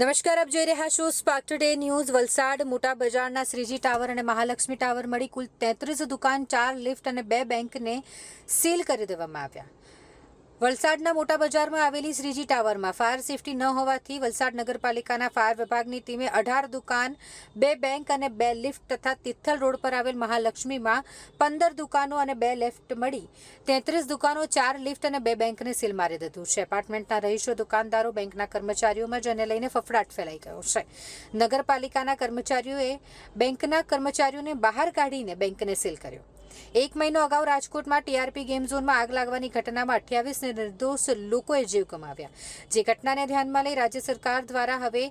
નમસ્કાર, આપ જોઈ રહ્યા છો સ્પાર્ક ટુડે ન્યૂઝ વલસાડ મોટા બજારના શ્રીજી ટાવર અને મહાલક્ષ્મી ટાવર મળી કુલ તેત્રીસ દુકાન, ચાર લિફ્ટ અને બે બેંકને સીલ કરી દેવામાં આવ્યા. વલસાડના મોટા બજારમાં આવેલી શ્રીજી ટાવરમાં ફાયર સેફટી ન હોવાથી વલસાડ નગરપાલિકાના ફાયર વિભાગની ટીમે અઢાર દુકાન, બે બેંક અને બે લિફ્ટ તથા તિથલ રોડ પર આવેલ મહાલક્ષ્મીમાં પંદર દુકાનો અને બે લિફ્ટ મળી. તેત્રીસ દુકાનો, ચાર લિફ્ટ અને બે બેંકને સીલ મારી દીધું છે. એપાર્ટમેન્ટના રહીશો, દુકાનદારો, બેંકના કર્મચારીઓમાં જેને લઈને ફફડાટ ફેલાઈ ગયો છે. નગરપાલિકાના કર્મચારીઓએ બેંકના કર્મચારીઓને બહાર કાઢીને બેંકને સીલ કર્યો. એક મહિનો અગાઉ રાજકોટમાં ટીઆરપી ગેમ ઝોનમાં આગ લાગવાની ઘટનામાં અઠ્યાવીસ નિર્દોષ લોકોએ જીવ કમાવ્યા જે ઘટનાને ધ્યાનમાં લઈ રાજ્ય સરકાર દ્વારા હવે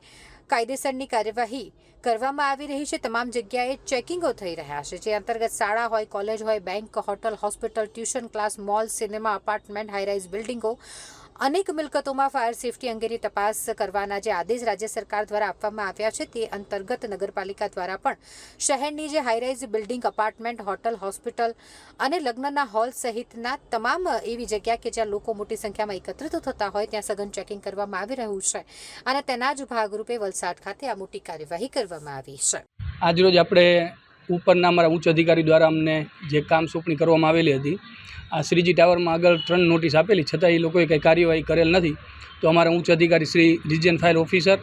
કાયદેસરની કાર્યવાહી કરવામાં આવી રહી છે. તમામ જગ્યાએ ચેકિંગો થઈ રહ્યા છે. જે અંતર્ગત શાળા હોય, કોલેજ હોય, bank, hotel, hospital, tuition class, mall, cinema, apartment high rise બિલ્ડિંગો અનેક મિલકતોમાં ફાયર સેફટી અંગેની તપાસ કરવાના જે આદેશ રાજ્ય સરકાર દ્વારા આપવામાં આવ્યા છે, તે અંતર્ગત નગરપાલિકા દ્વારા પણ શહેરની જે high rise building apartment hotel hospital અને લગ્નના હોલ સહિતના તમામ એવી જગ્યા કે જ્યાં લોકો મોટી સંખ્યામાં એકત્રિત થતા હોય, ત્યાં સઘન ચેકિંગ કરવામાં આવી રહ્યું છે અને તેના જ ભાગરૂપે વલસાડ ખાતે આ મોટી કાર્યવાહી કરવામાં આવી છે. આજરોજ આપણે ઉપરના અમારા ઉચ્ચ અધિકારી દ્વારા અમને જે કામ સોંપણી કરવામાં આવેલી હતી આ શ્રીજી ટાવરમાં આગળ ત્રણ નોટિસ આપેલી છતાં એ લોકોએ કંઈ કાર્યવાહી કરેલ નથી. તો અમારા ઉચ્ચ અધિકારી શ્રી રિજિયન ફાયર ઓફિસર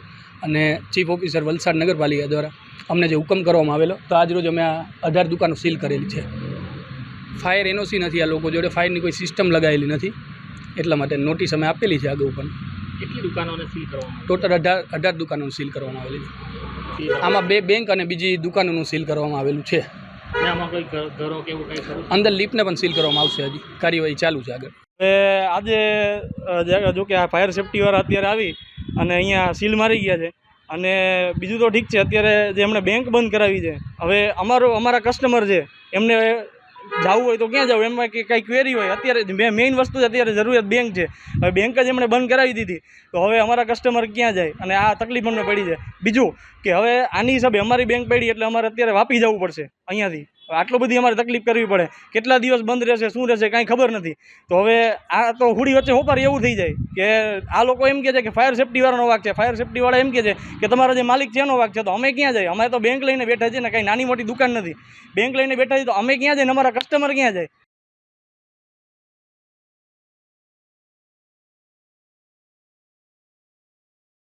અને ચીફ ઓફિસર વલસાડ નગરપાલિકા દ્વારા અમને જે હુકમ કરવામાં આવેલો તો આજરોજ અમે આ અઢાર દુકાનો સીલ કરેલી છે. ફાયર એનઓસી નથી આ લોકો જોડે ફાયરની કોઈ સિસ્ટમ લગાવેલી નથી એટલા માટે નોટિસ અમે આપેલી છે આગળ પણ કેટલી દુકાનોને સીલ કરવામાં ટોટલ અઢાર અઢાર દુકાનોને સીલ કરવામાં આવેલી છે. આમાં બે બેંક અને બીજી દુકાનોનું સીલ કરવામાં આવેલું છે. અંદર લિફ્ટને પણ સીલ કરવામાં આવશે હજી. કાર્યવાહી ચાલુ છે આગળ. આજે જોકે જો કે આ ફાયર સેફટીવાળા અત્યારે આવી અને અહીંયા સીલ મારી ગયા છે. અને બીજું તો ઠીક છે અત્યારે જે એમણે બેંક બંધ કરાવી છે હવે અમારો અમારા કસ્ટમર છે એમને જવું હોય તો ક્યાં જવું? એમાં કે કંઈ ક્વેરી હોય. અત્યારે મેઇન વસ્તુ અત્યારે જરૂરિયાત બેંક છે. હવે બેંક જ એમણે બંધ કરાવી દીધી. તો હવે અમારા કસ્ટમર ક્યાં જાય? અને આ તકલીફ અમને પડી છે. બીજું કે હવે આની હિસાબે અમારી બેંક પડી એટલે અમારે અત્યારે વાપી જવું પડશે અહીંયાથી. આટલો બધી અમારે તકલીફ કરવી પડે. કેટલા દિવસ બંધ રહેશે, શું રહેશે, કાંઈ ખબર નથી. તો હવે આ તો હુડી વચ્ચે હોપારી એવું થઈ જાય કે આ લોકો એમ કહે છે કે ફાયર સેફટીવાળાનો વાક છે. ફાયર સેફટીવાળા એમ કહે છે કે તમારા જે માલિક છે એનો વાક છે. તો અમે ક્યાં જાય અમે તો બેંક લઈને બેઠા છીએ ને કાંઈ નાની મોટી દુકાન નથી. બેંક લઈને બેઠા છીએ તો અમે ક્યાં ને અમારા કસ્ટમર ક્યાં જાય?